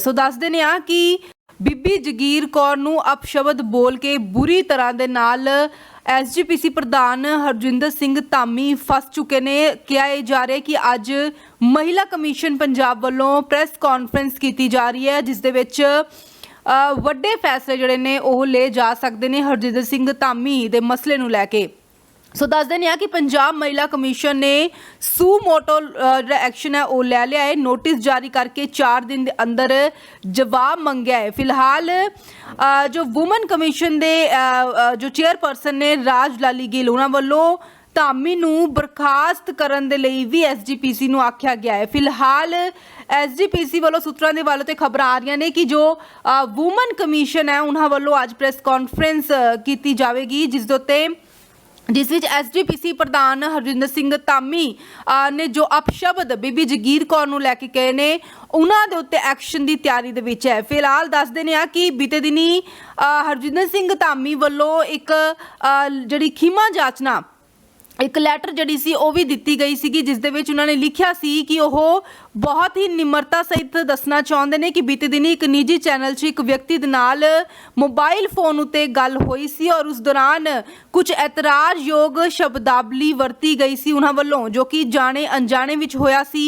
ਸੋ ਦੱਸਦੇ ਨੇ ਆ ਕਿ ਬੀਬੀ ਜਗੀਰ ਕੌਰ ਨੂੰ ਅਪਸ਼ਬਦ ਬੋਲ ਕੇ ਬੁਰੀ ਤਰ੍ਹਾਂ ਦੇ ਨਾਲ ਐਸਜੀਪੀਸੀ ਪ੍ਰਧਾਨ ਹਰਜਿੰਦਰ ਸਿੰਘ ਧਾਮੀ ਫਸ ਚੁੱਕੇ ਨੇ। ਕਿਹਾ ਇਹ ਜਾ ਰਿਹਾ ਕਿ ਅੱਜ ਮਹਿਲਾ ਕਮਿਸ਼ਨ ਪੰਜਾਬ ਵੱਲੋਂ ਪ੍ਰੈਸ ਕਾਨਫਰੰਸ ਕੀਤੀ ਜਾ ਰਹੀ ਹੈ, ਜਿਸ ਦੇ ਵਿੱਚ ਵੱਡੇ ਫੈਸਲੇ ਜਿਹੜੇ ਨੇ ਉਹ ਲਏ ਜਾ ਸਕਦੇ ਨੇ ਹਰਜਿੰਦਰ ਸਿੰਘ ਧਾਮੀ ਦੇ ਮਸਲੇ ਨੂੰ ਲੈ ਕੇ। ਸੋ ਦੱਸ ਦਿੰਦੇ ਆ ਕਿ ਪੰਜਾਬ ਮਹਿਲਾ ਕਮਿਸ਼ਨ ਨੇ ਸੂ ਮੋਟੋ ਜਿਹੜਾ ਐਕਸ਼ਨ ਹੈ, ਉਹ ਲੈ ਲਿਆ ਹੈ। ਨੋਟਿਸ ਜਾਰੀ ਕਰਕੇ 4 ਦਿਨ ਦੇ ਅੰਦਰ ਜਵਾਬ ਮੰਗਿਆ ਹੈ। ਫਿਲਹਾਲ ਜੋ ਔਮਨ ਕਮਿਸ਼ਨ ਦੇ ਜੋ ਚੇਅਰਪਰਸਨ ਨੇ ਰਾਜ ਲਾਲੀ ਗਿੱਲ, ਉਹਨਾਂ ਵੱਲੋਂ ਧਾਮੀ ਨੂੰ ਬਰਖਾਸਤ ਕਰਨ ਦੇ ਲਈ ਵੀ ਐਸਜੀਪੀਸੀ ਨੂੰ ਆਖਿਆ ਗਿਆ ਹੈ। ਫਿਲਹਾਲ ਐਸਜੀਪੀਸੀ ਵੱਲੋਂ ਸੂਤਰਾਂ ਦੇ ਵੱਲੋਂ ਤੇ ਖਬਰਾਂ ਆ ਰਹੀਆਂ ਨੇ ਕਿ ਜੋ ਔਮਨ ਕਮਿਸ਼ਨ ਹੈ, ਉਹਨਾਂ ਵੱਲੋਂ ਅੱਜ ਪ੍ਰੈਸ ਕਾਨਫਰੰਸ ਕੀਤੀ ਜਾਵੇਗੀ, ਜਿਸ ਦੇ ਉੱਤੇ ਜਿਸ ਵਿੱਚ ਐਸਜੀਪੀਸੀ ਪ੍ਰਧਾਨ ਹਰਜਿੰਦਰ ਸਿੰਘ ਧਾਮੀ ਨੇ ਜੋ ਅਪਸ਼ਬਦ ਬੀਬੀ ਜਗੀਰ ਕੌਰ ਨੂੰ ਲੈ ਕੇ ਕਹੇ ਨੇ, ਉਹਨਾਂ ਦੇ ਉੱਤੇ ਐਕਸ਼ਨ ਦੀ ਤਿਆਰੀ ਦੇ ਵਿੱਚ ਹੈ। ਫਿਲਹਾਲ ਦੱਸਦੇ ਨੇ ਆ ਕਿ ਬੀਤੇ ਦਿਨੀ ਹਰਜਿੰਦਰ ਸਿੰਘ ਧਾਮੀ ਵੱਲੋਂ ਇੱਕ ਜਿਹੜੀ ਖੀਮਾ ਜਾਚਨਾ ਇੱਕ ਲੈਟਰ ਜਿਹੜੀ ਸੀ ਉਹ ਵੀ ਦਿੱਤੀ ਗਈ ਸੀਗੀ, ਜਿਸ ਦੇ ਵਿੱਚ ਉਹਨਾਂ ਨੇ ਲਿਖਿਆ ਸੀ ਕਿ ਉਹ ਬਹੁਤ ਹੀ ਨਿਮਰਤਾ ਸਹਿਤ ਦੱਸਣਾ ਚਾਹੁੰਦੇ ਨੇ ਕਿ ਬੀਤੇ ਦਿਨੀ ਇੱਕ ਨਿੱਜੀ ਚੈਨਲ 'ਚ ਇੱਕ ਵਿਅਕਤੀ ਦੇ ਨਾਲ ਮੋਬਾਈਲ ਫੋਨ ਉਤੇ ਗੱਲ ਹੋਈ ਸੀ ਔਰ ਉਸ ਦੌਰਾਨ ਕੁਝ ਇਤਰਾਜ਼ਯੋਗ ਸ਼ਬਦਾਵਲੀ ਵਰਤੀ ਗਈ ਸੀ ਉਹਨਾਂ ਵੱਲੋਂ, ਜੋ ਕਿ ਜਾਣੇ ਅਣਜਾਣੇ ਵਿੱਚ ਹੋਇਆ ਸੀ।